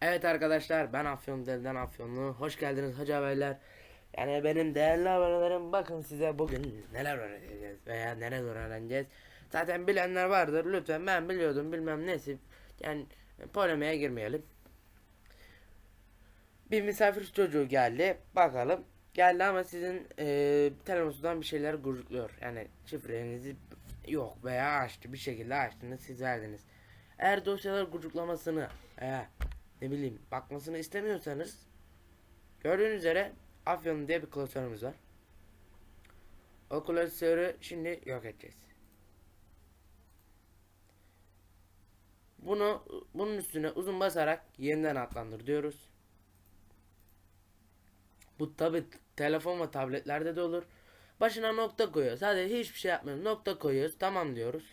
Evet arkadaşlar ben Afyon Delden Afyonlu. Hoş geldiniz hacı beyler. Yani benim değerli abonelerim bakın size bugün neler öğreteceğiz veya neler öğreneceğiz. Zaten bilenler vardır lütfen ben biliyordum bilmem nesi. Yani polemiğe girmeyelim. Bir misafir çocuğu geldi bakalım. Geldi ama sizin eee telefonunuzdan bir şeyler gururluyor. Yani şifrenizi yok veya açtı bir şekilde açtınız siz verdiniz. Eğer dosyalar gururlamasını eğer ne bileyim bakmasını istemiyorsanız gördüğünüz üzere Afyon diye bir klasörümüz var. O klasörü şimdi yok edeceğiz. Bunu bunun üstüne uzun basarak yeniden adlandır diyoruz. Bu tabi telefon ve tabletlerde de olur. Başına nokta koyuyoruz. Sadece hiçbir şey yapmıyoruz. Nokta koyuyoruz. Tamam diyoruz.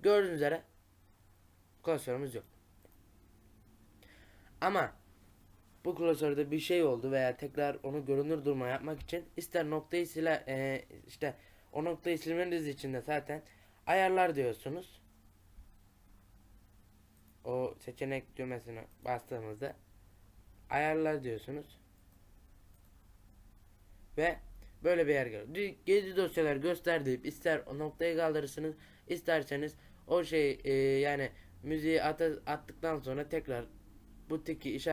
Gördüğünüz üzere klasörümüz yok. Ama bu klasörde bir şey oldu veya tekrar onu görünür duruma yapmak için ister noktayı sile e, işte o noktayı silmeniz için de zaten ayarlar diyorsunuz. O seçenek düğmesine bastığımızda ayarlar diyorsunuz. Ve böyle bir yer geliyor. Gezi dosyalar göster deyip ister o noktayı kaldırırsınız isterseniz o şey e, yani müziği at attıktan sonra tekrar bu tiki işaret